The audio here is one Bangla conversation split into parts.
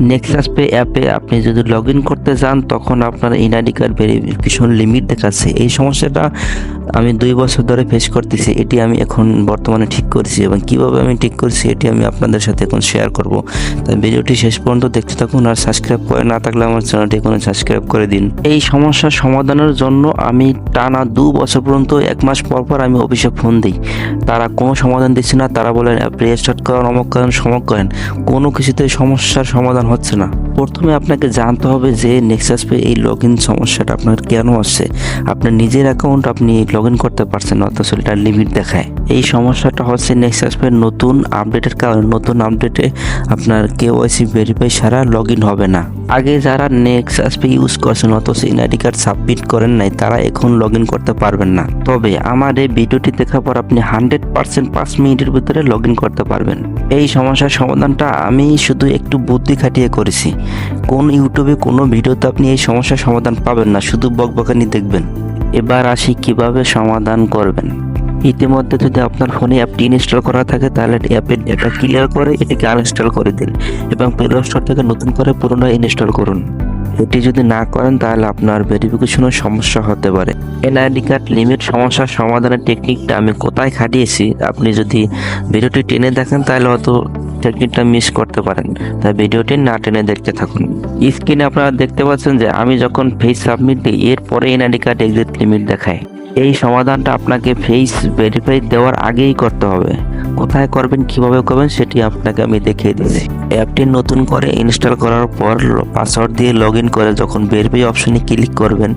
নেক্সাস পে অ্যাপে আপনি যদি লগ ইন করতে চান, তখন আপনার এনআইডি কার্ড ভেরিফিকেশন লিমিট দেখাচ্ছে। এই সমস্যাটা আমি দুই বছর ধরে ফেস করতেছি, এটি আমি এখন বর্তমানে ঠিক করেছি এবং কীভাবে আমি ঠিক করেছি এটি আমি আপনাদের সাথে এখন শেয়ার করব। তাই ভিডিওটি শেষ পর্যন্ত দেখতে থাকুন আর সাবস্ক্রাইব করে না থাকলে আমার চ্যানেলটি এখন সাবস্ক্রাইব করে দিন। এই সমস্যার সমাধানের জন্য আমি টানা দু বছর পর্যন্ত, এক মাস পর পর আমি অফিসে ফোন দিই। তারা কোনো সমাধান দিচ্ছে না, তারা বলেন অ্যাপ রেজিস্টার্ট করেন অমক করেন, সমক করেন। কোনো কিছুতে সমস্যার সমাধান হচ্ছে না। প্রথমে আপনাকে জানতে হবে যে নেক্সাস পে এই লগ ইন সমস্যাটা আপনার কেন আসছে? আপনার নিজের অ্যাকাউন্ট আপনি লগ ইন করতে পারছেন অথচ এটা লিমিট দেখায়। এই সমস্যাটা হচ্ছে নেক্সাস পে নতুন আপডেটের কারণে, নতুন আপডেটে আপনার কেওয়াইসি ভেরিফাই ছাড়া লগ ইন হবে না। আগে যারা নেক্সাস পে ইউজ করছেন, অথচ এনআইডি কার্ড সাবমিট করেন নাই, তারা এখন লগ করতে পারবেন না। তবে আমার এই ভিডিওটি দেখার পর আপনি হান্ড্রেড পার্সেন্ট পাঁচ মিনিটের ভিতরে লগ করতে পারবেন। এই সমস্যার সমাধানটা আমি শুধু একটু বুদ্ধি খাটিয়ে করেছি। কোন ইউটিউবে কোনো ভিডিওতে আপনি এই সমস্যার সমাধান পাবেন না, শুধু বকবকানি দেখবেন। এবার আসি কীভাবে সমাধান করবেন। ইতিমধ্যে যদি আপনার ফোনে অ্যাপটি ইনস্টল করা থাকে, তাহলে অ্যাপের ডেটা ক্লিয়ার করে এটিকে আনইনস্টল করে দিন এবং প্লে স্টোর থেকে নতুন করে পুনরায় ইনস্টল করুন। এটি যদি না করেন, তাহলে আপনার ভেরিফিকেশনের সমস্যা হতে পারে। এনআইডি কার্ড লিমিট সমস্যার সমাধানের টেকনিকটা আমি কোথায় খাটিয়েছি, আপনি যদি ভিডিওটি টেনে দেখেন, তাহলে হয়তো টেকনিকটা মিস করতে পারেন। তাই ভিডিওটি না টেনে দেখতে থাকুন। স্ক্রিনে আপনারা দেখতে পাচ্ছেন যে, আমি যখন ফেস সাবমিট দিই, এরপরে এনআইডি কার্ড এক্সিট লিমিট দেখায়। এই সমাধানটা আপনাকে ফেস ভেরিফাই দেওয়ার আগেই করতে হবে। কোথায় করবেন, কীভাবে করবেন, সেটি আপনাকে আমি দেখিয়ে দিচ্ছি। অ্যাপটি নতুন করে ইনস্টল করার পর পাসওয়ার্ড দিয়ে লগ করে যখন ভেরিফাই অপশনে ক্লিক করবেন,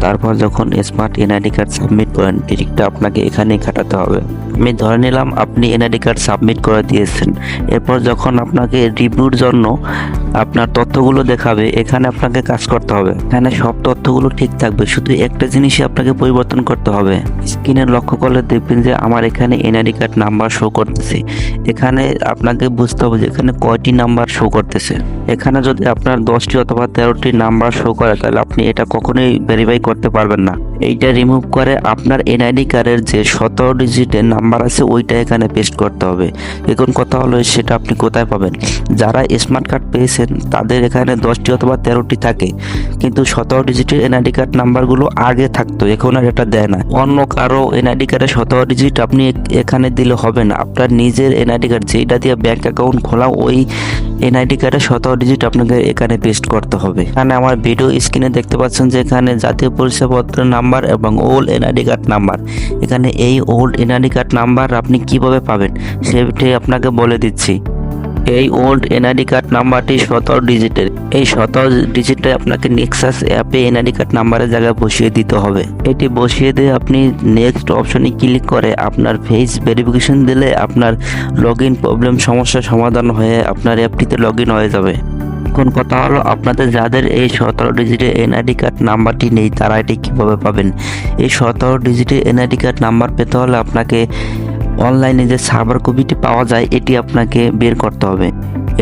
তারপর যখন স্মার্ট এনআইডি কার্ড সাবমিট করেন টিকিটটা আপনাকে এখানেই কাটাতে হবে। আমি ধরে নিলাম আপনি এনআইডি কার্ড সাবমিট করে দিয়েছেন। এরপর যখন আপনাকে রিভিউর জন্য আপনার তথ্যগুলো দেখাবে, এখানে আপনাকে কাজ করতে হবে। এখানে সব তথ্যগুলো ঠিক থাকবে, শুধু একটা জিনিসই আপনাকে পরিবর্তন করতে হবে। স্ক্রিনে লক্ষ্য করলে দেখবেন যে আমার এখানে এনআইডি কার্ড নাম্বার শো করতেছে। এখানে আপনাকে বুঝতে হবে যে এখানে কয়টি নাম্বার শো করতেছে। এখানে যদি আপনার দশটি অথবা তেরোটি নাম্বার শো করে, তাহলে আপনি এটা কখনোই ভেরিফাই করতে পারবেন না। এইটা রিমুভ করে আপনার এনআইডি কার্ডের যে সতেরো ডিজিটের নাম্বার আছে, ওইটা এখানে পেস্ট করতে হবে। এখন কথা হলো সেটা আপনি কোথায় পাবেন? যারা স্মার্ট কার্ড পেয়েছেন, তাদের এখানে দশটি অথবা তেরোটি থাকে। কিন্তু সতেরো ডিজিটের এনআইডি কার্ড নাম্বারগুলো আগে থাকতো, এখন আর এটা দেয় না। অন্য কারও এনআইডি কার্ডে সতেরো ডিজিট আপনি এখানে দিলে হবে না। আপনার নিজের এনআইডি কার্ড যেটা দিয়ে ব্যাংক অ্যাকাউন্ট খোলা, ওই এনআইডি কার্ডে সতেরো ডিজিট আপনাকে এখানে পেস্ট করতে হবে। এখানে আমার ভিডিও স্ক্রিনে দেখতে পাচ্ছেন যে এখানে জাতীয় পরিচয়পত্রের নাম্বার এবং ওল্ড এনআইডি কার্ড নাম্বার এখানে এই ওল্ড এনআইডি কার্ড নাম্বার আপনি কীভাবে পাবেন, সেটি আপনাকে বলে দিচ্ছি। এই ওল্ড এনআইডি কার্ড নাম্বারটি সতেরো ডিজিটের। এই সতেরো ডিজিটে আপনাকে নেক্সাস অ্যাপে এনআইডি কার্ড নাম্বারের জায়গায় বসিয়ে দিতে হবে। এটি বসিয়ে দিয়ে আপনি নেক্সট অপশনে ক্লিক করে আপনার ফেস ভেরিফিকেশন দিলে আপনার লগ ইন প্রবলেম সমস্যার সমাধান হয়ে আপনার অ্যাপটিতে লগ ইন হয়ে যাবে। এখন কথা হলো আপনাদের যাদের এই সতেরো ডিজিটের এনআইডি কার্ড নাম্বারটি নেই, তারা এটি কীভাবে পাবেন? এই সতেরো ডিজিটের এনআইডি কার্ড নাম্বার পেতে হলে আপনাকে অনলাইনে যে সার্ভার কপিটি পাওয়া যায়, এটি আপনাকে বের করতে হবে।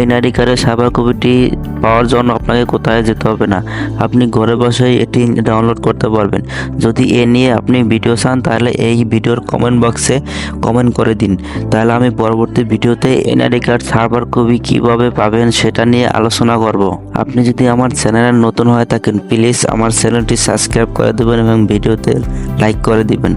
এনআইডি কার্ডের সার্ভার কপিটি পাওয়ার জন্য আপনাকে কোথায় যেতে হবে না। আপনি ঘরে বসেই এটি ডাউনলোড করতে পারবেন। যদি এ নিয়ে আপনি ভিডিও চান, তাহলে এই ভিডিওর কমেন্ট বক্সে কমেন্ট করে দিন। তাহলে আমি পরবর্তী ভিডিওতে এনআইডি কার্ড সার্ভার কপি কীভাবে পাবেন সেটা নিয়ে আলোচনা করব। আপনি যদি আমার চ্যানেলে নতুন হয়ে থাকেন প্লিজ আমার চ্যানেলটি সাবস্ক্রাইব করে দেবেন এবং ভিডিওতে লাইক করে দিবেন।